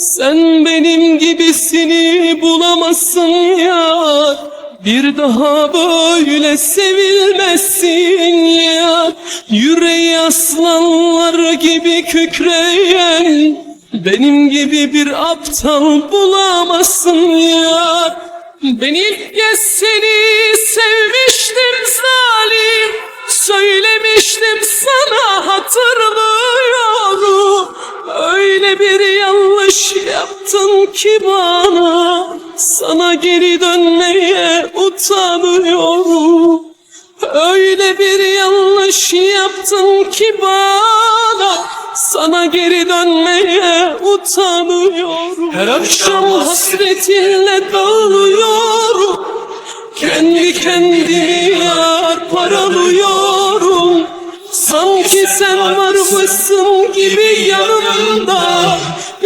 Sen benim gibisini bulamazsın ya. Bir daha böyle sevilmezsin ya. Yüreği aslanlar gibi kükreyen Benim gibi bir aptal bulamazsın ya. Ben ilk kez seni sevmiştim zalim ki bana Sana geri dönmeye utanıyorum. Öyle bir yanlış yaptın ki bana Sana geri dönmeye utanıyorum. Her akşam hasretinle dağılıyorum. Kendi kendimi yar paralıyorum. Sanki sen varmışsın gibi yanımda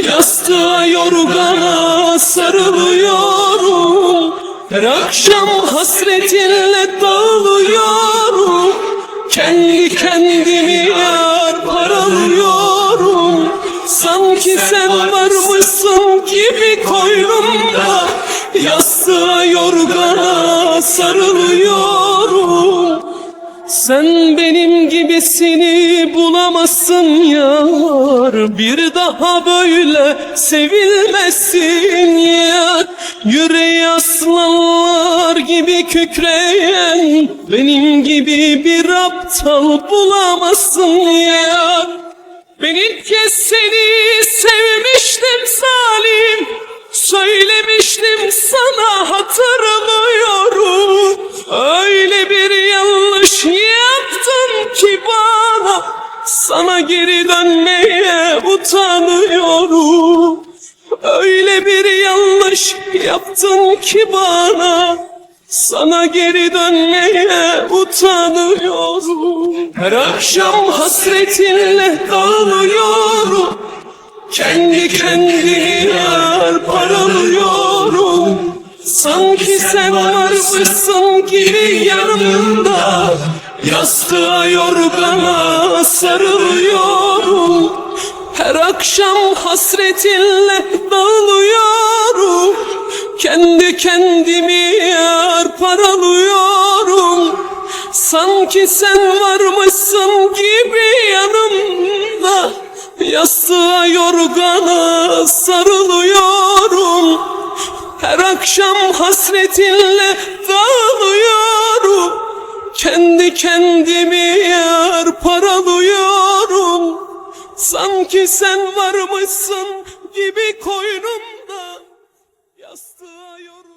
Yastığa yorgana sarılıyorum. Her akşam hasretinle dağılıyorum. Kendi kendimi yar paralıyorum. Sanki sen varmışsın gibi koynumda. Yastığa yorgana sarılıyorum. Sen benim gibisini bulamazsın yar Bir daha böyle sevilmezsin yar Yüreği aslanlar gibi kükreyen Benim gibi bir aptal bulamazsın yar Ben ilk kez seni sevmiştim zalim Söylemiştim sana hatırlıyorum. Öyle bir yanlış yaptın ki bana Sana geri dönmeye utanıyorum. Öyle bir yanlış yaptın ki bana. Sana geri dönmeye utanıyorum. Her akşam hasretinle dağılıyorum. Kendi kendimi yar paralıyorum. Sanki sen varmışsın gibi yanımda. Yastığa yorgana sarılıyorum Her akşam hasretinle dağılıyorum. Kendi kendimi yar paralıyorum. Sanki sen varmışsın gibi yanımda. Yastığa yorgana sarılıyorum. Her akşam hasretinle dağılıyorum. Kendi kendimi paralıyorum Sanki sen varmışsın gibi koynumda Yastığa yorgan